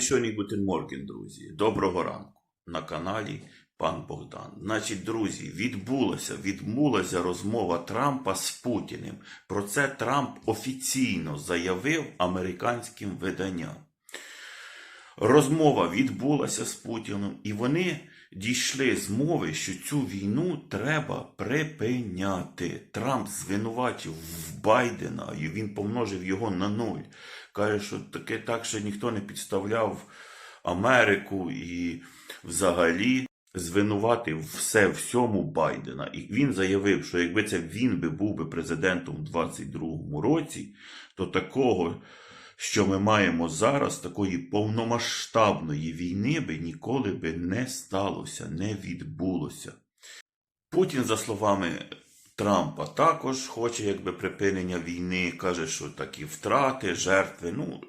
Шоні Гутен Морген, друзі. Доброго ранку на каналі Пан Богдан. Значить, друзі, відбулася, відбулася розмова Трампа з Путіним. Про це Трамп офіційно заявив американським виданням. Розмова відбулася з Путіним, і вони дійшли змови, що цю війну треба припиняти. Трамп звинуватив в Байдена, і він помножив його на нуль. Каже, що таке так, що ніхто не підставляв Америку і взагалі звинуватив все всьому Байдена. І він заявив, що якби це він би був би президентом у 22-му році, то такого, що ми маємо зараз, такої повномасштабної війни би ніколи би не сталося, не відбулося. Путін, за словами Трампа, також хоче якби припинення війни, каже, що такі втрати, жертви. Ну,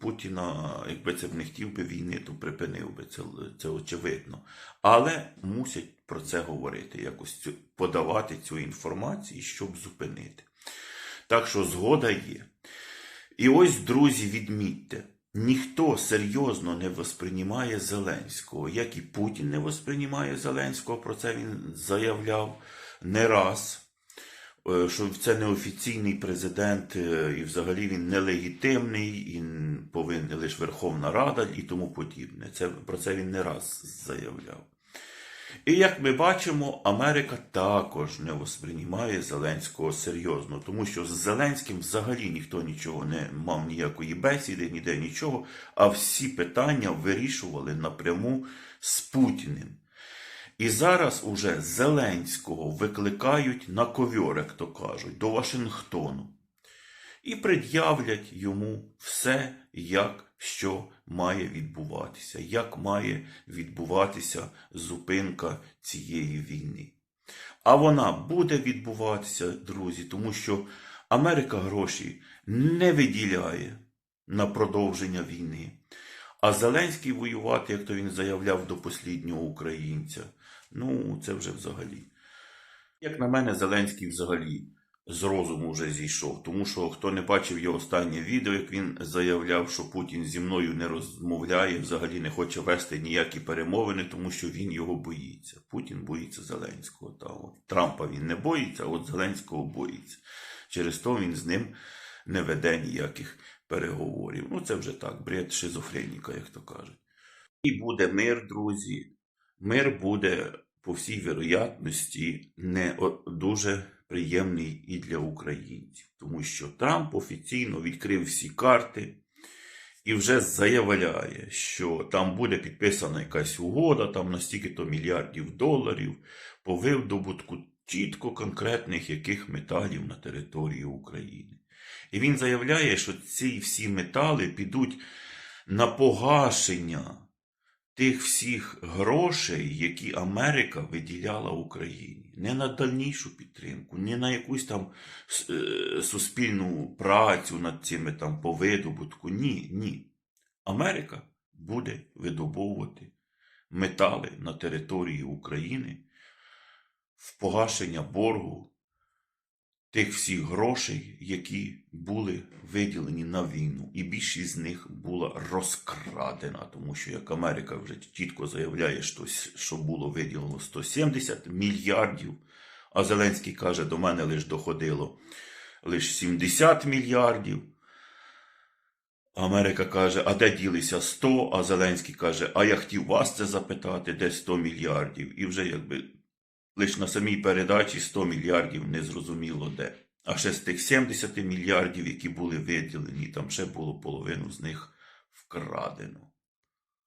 Путіна, якби це б не хотів би війни, то припинив би це, це очевидно. Але мусять про це говорити, якось цю, подавати цю інформацію, щоб зупинити. Так що згода є. І ось, друзі, відмітьте, ніхто серйозно не восприймає Зеленського, як і Путін не восприймає Зеленського, про це він заявляв не раз, що це неофіційний президент, е, і взагалі він нелегітимний, і повинна лише Верховна Рада і тому подібне. Це, про це він не раз заявляв. І як ми бачимо, Америка також не восприймає Зеленського серйозно, тому що з Зеленським взагалі ніхто нічого не мав ніякої бесіди, ніде нічого, а всі питання вирішували напряму з Путіним. І зараз уже Зеленського викликають на ковьор, як то кажуть, до Вашингтону. І пред'являть йому все, як що має відбуватися, як має відбуватися зупинка цієї війни. А вона буде відбуватися, друзі, тому що Америка гроші не виділяє на продовження війни. А Зеленський воювати, як то він заявляв до посліднього українця, ну це вже взагалі. Як на мене, Зеленський взагалі з розуму вже зійшов, тому що хто не бачив його останнє відео, як він заявляв, що Путін зі мною не розмовляє, взагалі не хоче вести ніякі перемовини, тому що він його боїться. Путін боїться Зеленського. Та от Трампа він не боїться, а от Зеленського боїться. Через то він з ним не веде ніяких переговорів. Ну, це вже так, бред шизофреніка, як то кажуть. І буде мир, друзі. Мир буде, по всій вероятності, не дуже приємний і для українців, тому що Трамп офіційно відкрив всі карти і вже заявляє, що там буде підписана якась угода, там на стільки-то мільярдів доларів по видобутку чітко конкретних яких металів на території України. І він заявляє, що ці всі метали підуть на погашення тих всіх грошей, які Америка виділяла Україні. Не на дальнішу підтримку, не на якусь там е, суспільну працю над цими там по видобутку. Ні, ні. Америка буде видобовувати метали на території України в погашення боргу тих всіх грошей, які були виділені на війну, і більшість з них була розкрадена, тому що як Америка вже чітко заявляє, що, було виділено 170 мільярдів, а Зеленський каже, до мене лише доходило лише 70 мільярдів. Америка каже, а де ділися 100, а Зеленський каже, а я хотів вас це запитати, де 100 мільярдів. І вже якби лише на самій передачі 100 мільярдів не зрозуміло де. А ще з тих 70 мільярдів, які були виділені, там ще було половину з них вкрадено.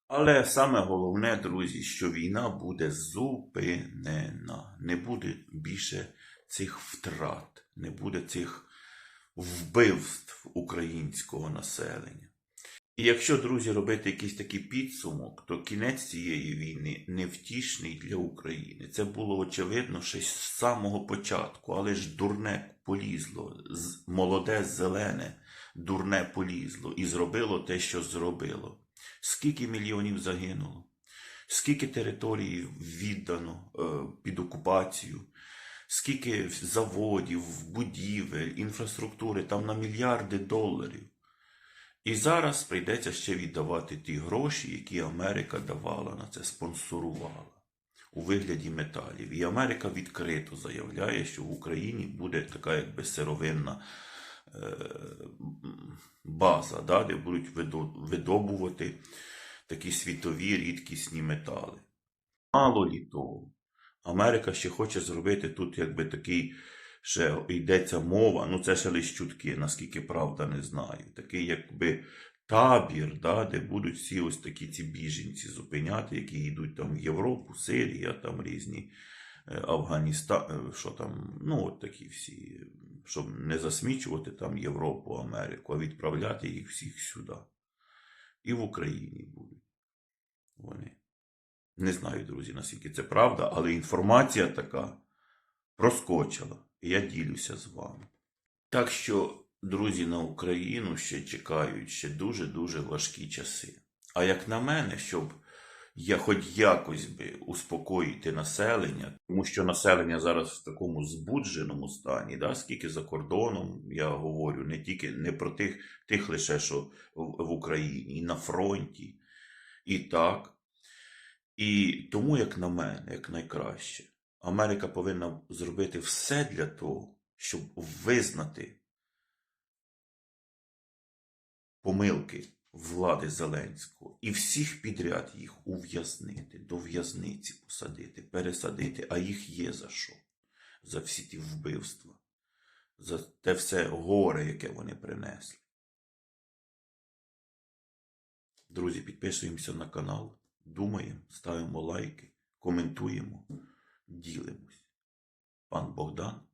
Але саме головне, друзі, що війна буде зупинена. Не буде більше цих втрат, не буде цих вбивств українського населення. І якщо, друзі, робити якийсь такий підсумок, то кінець цієї війни невтішний для України. Це було очевидно ще з самого початку, але ж дурне полізло, молоде зелене, дурне полізло і зробило те, що зробило. Скільки мільйонів загинуло, скільки територій віддано е, під окупацію, скільки заводів, будівель, інфраструктури, там на мільярди доларів. І зараз прийдеться ще віддавати ті гроші, які Америка давала на це, спонсорувала у вигляді металів. І Америка відкрито заявляє, що в Україні буде така якби сировинна е, база, да, де будуть видобувати такі світові рідкісні метали. Мало лі того, Америка ще хоче зробити тут якби такий, ще йдеться мова, ну це ще лише наскільки правда не знаю. Такий якби табір, да, де будуть всі ось такі ці біженці зупиняти, які йдуть там в Європу, Сирія, там різні е, Афганістан, що там, ну от такі всі, щоб не засмічувати там Європу, Америку, а відправляти їх всіх сюди. І в Україні будуть вони. Не знаю, друзі, наскільки це правда, але інформація така проскочила. Я ділюся з вами. Так що, друзі, на Україну ще чекають ще дуже-дуже важкі часи. А як на мене, щоб я хоч якось би успокоїти населення, тому що населення зараз в такому збудженому стані, да, скільки за кордоном, я говорю, не тільки не про тих, тих лише, що в Україні, і на фронті, і так. І тому, як на мене, як найкраще, Америка повинна зробити все для того, щоб визнати помилки влади Зеленського і всіх підряд їх ув'язнити, до в'язниці посадити, пересадити, а їх є за що? За всі ті вбивства, за те все горе, яке вони принесли. Друзі, підписуємося на канал, думаємо, ставимо лайки, коментуємо, ділимось. Пан Богдан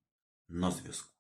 на зв'язку.